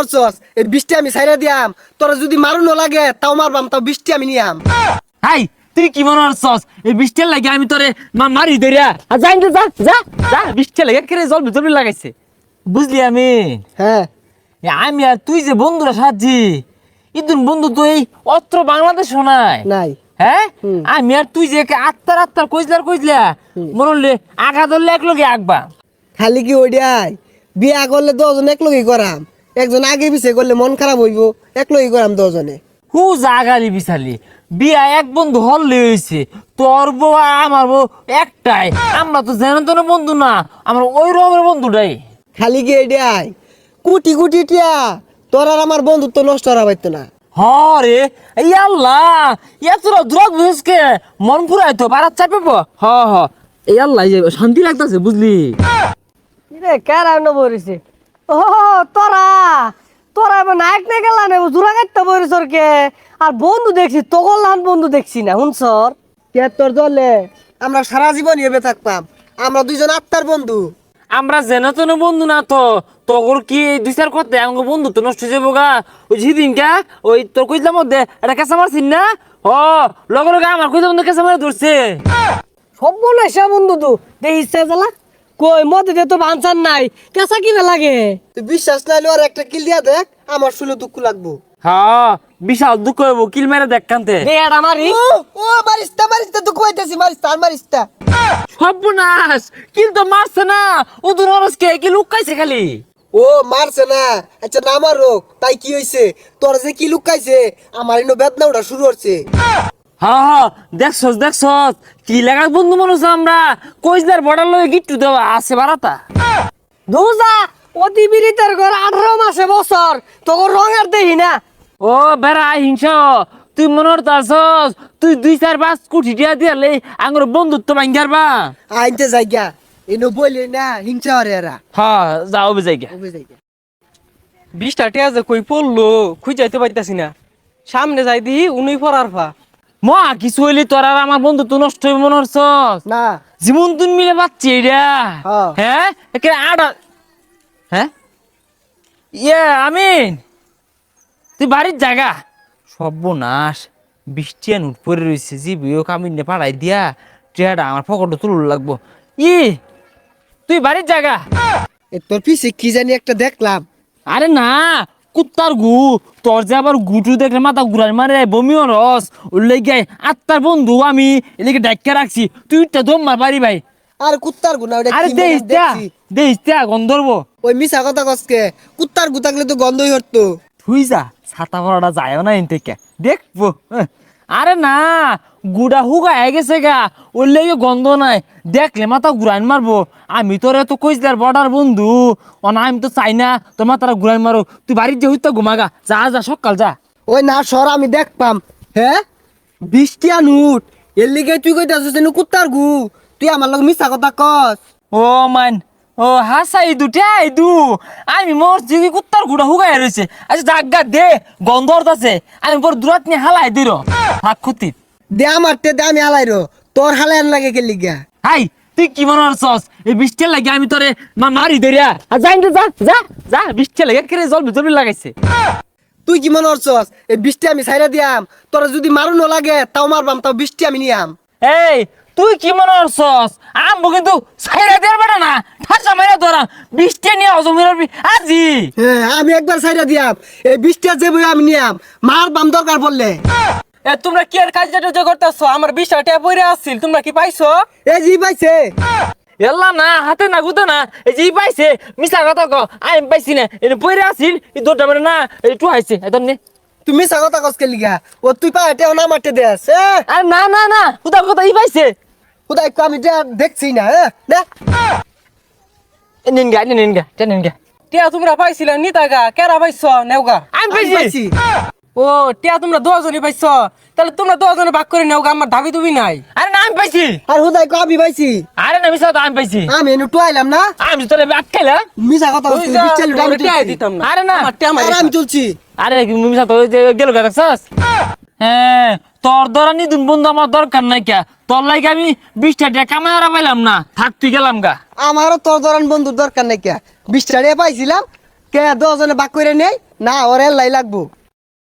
হচ্ছস এই বৃষ্টি আমি সাইরা দিয়াম তোরা যদি মারু ন লাগে তাও মারবাম তাও বৃষ্টি আমি নিয়াম হাই তুই কি মনে এই বৃষ্টির লাগে আমি তোরে মারি ধরিয়া আর যাই যা যা। যা বৃষ্টি লাগে কেরে জল ভিতর লাগাইছে? বুঝলি আমি? হ্যাঁ। আমি আর তুই যে বন্ধুরা সাজি ইদুন বন্ধু তো এই অত্র বাংলাদেশ নাই। নাই। হ্যাঁ? আমি আর তুই যে একে আত্মার আত্মার কইজলার কইজলা মনে হলে আগা ধরলে এক লগে আগবা খালি কি ওইটাই বিয়া করলে দশজন এক লগই করাম। একজন আগে পিছে করলে মন খারাপ হইব এক লগই করাম দশজনে। হু জাগালি বিছালি বিয়া এক বন্ধু হল্লে হয়েছে তোর বউ আর আমার বউ একটাই। আমরা তো যেন তেন বন্ধু না আমার ওই রকমের বন্ধুটাই খালি কি এটাই কুটি কুটি টিয়া তোর আর আমার বন্ধুত্ব নষ্ট করা পাইতো না। হরে এই আল্লাহ ইয়া তোরা দ্রগ বুঝকে মন ফুরাই তো বারাত চাপে হ হ। এই আল্লাহ শান্তি লাগতেছে বুঝলি? রে কারা ন বরিছে ও তোরা তোরা এবার নায়ক না গেলা না জোড়া কাটতে বরিছর কে আর বন্ধু দেখছি তগল লান বন্ধু দেখছি না হুনসর? কে তোর দলে? আমরা সারা জীবন এবে থাকতাম। আমরা দুইজন আত্মার বন্ধু। আমরা যেন তেন বন্ধু না তো তোর কি দুই চার কথা আমাকে বন্ধু তো নষ্ট হয়ে যাব গা ওই যেদিন কা ওই তোর কইলাম মধ্যে এটা কেঁচা মারছিন না? ও লগে লগে আমার কইলাম মধ্যে কেঁচা মারে ধরছে। সব সে বন্ধু তো দেখ ইচ্ছা জ্বালা কই মধ্যে তো বাঞ্চান নাই। কেসা কিনা লাগে? তুই বিশ্বাস নাইলে আর একটা কিল দিয়া দেখ আমার শুলে দুঃখ লাগবো। হ্যাঁ বিশাল দুঃখ হইব কিল মেরে দেখ কান্তে। বেড়া মারি। ও ও মারিস্তা মারিস্তা দুঃখ হইতেছি মারিস্তা আর মারিস্তা সর্বনাশ কিল তো মারছে না ও দূর কে কি লুকাইছে খালি। ও মারছে না আচ্ছা না মারুক তাই কি হইছে? তোর যে কি লুকাইছে আমার ইনো বেদনা ওটা শুরু হচ্ছে। হ্যাঁ হ্যাঁ দেখছস দেখছস। কি লাগা বন্ধু মানুষ আমরা? কইজদার বর্ডার লয়ে গিট্টু দেওয়া আছে বারাতা। দুজা অতি বিরিতের ঘর আঠারো মাসে বছর। তোর রঙের দেহি না? ও বেড়া হিংস। তুই মনে করতাছস তুই দুই চার পাঁচ কোটি টিয়া দিয়ালে আঙ্গুর বন্ধুত্ব ভাঙ্গার বা। আইনতে যাইগা। ইনো বলি না হিংসা হরে এরা। হ্যাঁ যাও বুঝাই গে ওবে যাইগা। বিশটা টিয়া যে কই পড়ল খুঁজে যাইতে পারতাছি না। সামনে যাই দিহি উনি পড়ার ফা। মা কিছু হইলি তোর আর আমার বন্ধুত্ব নষ্ট হইব মনে না। জীবন তুই মিলে পাচ্ছি এটা হ্যাঁ। একে আড়া। হ্যাঁ? ইয়ে আমিন। তুই বাড়ির জায়গা? সর্বনাশ। বৃষ্টি আন উঠ পরে রয়েছে জি বিয়ে কামিনে পাড়াই দিয়া টিয়াটা আমার পকেটে তুলুর লাগবো। ই তুই বাড়ির জায়গা? এ তোর পিছে কি জানি একটা দেখলাম। আরে না কুত্তার গু তোর যে আবার গুটু দেখলে মাথা ঘুরার মারে বমিও রস। উল্লে গাই আত্মার বন্ধু আমি এদিকে ডাক্কা রাখছি। তুই তো দম মার বাড়ি ভাই। আর কুত্তার গুনা ওটা আরে দেয়া দেখছি। দেশ দেয়া গন্ধর্ব। ওই মিছা কথা কসকে কুত্তার গু থাকলে তো গন্ধই হতো তুই যা ছাতা পড়াটা যায় না এন থেকে দেখব হ্যাঁ। আরে না গুড়া হুগা হয়ে গেছে গা ওর লেগে গন্ধ নাই। দেখলে মাথা ঘুরাইন মারবো। আমি তোর এত কইসদার বর্ডার বন্ধু। ও না আমি তো চাই না তোর মাথাটা ঘুরাইন মারো তুই বাড়ির যে হইতো ঘুমাগা যা যা সকাল যা। ওই না সর আমি দেখপাম। হ্যাঁ বৃষ্টি আনুট। এর লিগে তুই কইতাছিস যেন কুত্তার গু। তুই আমার লগে মিছা কথা কস। ও মান ও হাসা ইদু টে ইদু। আমি মরছি কি কুত্তার গুড়া হুগাই রয়েছে আচ্ছা জাগা দে গন্ধ আছে আমি পর দূরাত নিয়ে হালাই দিল থাক ক্ষতি। দে আমার তে দে আমি হালাই রো। তোর হালাই লাগে কে লিগা? হাই তুই কি মনে হচ্ছস এই বৃষ্টি লাগে আমি তোরে মা মারি ধরিয়া আর যাই যা যা যা বৃষ্টি লাগে কেরে জল ভিতর লাগাইছে? তুই কি মনে করছস এই বৃষ্টি আমি সাইরা দিয়াম। তোরা যদি মারু ন লাগে তাও মারবাম তাও বৃষ্টি আমি নিয়াম। এই তুই কি মনে হচ্ছস আমবো কিন্তু সাইরা দেয়ার বেটা না। ঠাসা মাইরা ধরা। বৃষ্টি নিয়ে হজমের আজি। হ্যাঁ আমি একবার সাইরা দিয়াম। এই বৃষ্টি যে আমি নিয়াম। মারবাম দরকার পড়লে। এ তোমরা কি আর কাজ টাজ করতেছো? আমার বিশটা টিয়া পড়ে আসছিল তোমরা কি পাইছো? এই জি পাইছে। এল্লা না হাতে না গুতে না। এই যে পাইছে মিছা কথা ক আমি পাইছি না। এটা পইরে আসিল এই দৌড়টা মানে না একটু হাইছে একদম নে তুই মিছা কথা কস কে লিগা? ও তুই পা এটা না মারতে দেস এ? আরে না না না কোথা কথা ই পাইছে। খুদাই কো আমি দেখছি না হ্যাঁ দে। এ নিন গা নিন গা টেন গা টিয়া তোমরা পাইছিলে নিতাগা কেরা পাইছো নেওগা আমি পাইছি। ও টিয়া তোমরা দশজনই পাইছো। তাহলে তোমরা দশজনে ভাগ করে নেওগা আমার দাবি দুবি নাই। আরে না আমি পাইছি। আর হুদাই কো আমি পাইছি? আরে না মিছা কথা আমি পাইছি। আমি এনে টু আইলাম না? আমি তোরে আটকাইলা মিছা কথা যা, বৃষ্টি আমি টিয়াই দিতাম না। আরে না। আমার টিয়া আর মারি আমি তুলছি আরে মিছা তো ওই যে গেল গা দেখছস? হ্যাঁ তোর ধরা নি দুন বন্ধু আমার দরকার নাই কে। তোর লাগে আমি বিশটা টাকা কামাই আর পাইলাম না। থাক তুই গেলাম গা। আমারও তোর ধরান বন্ধুর দরকার নাই কে। বৃষ্টি আড়িয়ে পাইছিলাম কে দশজনে ভাগ করে নেই? না ওর লাই লাগবো।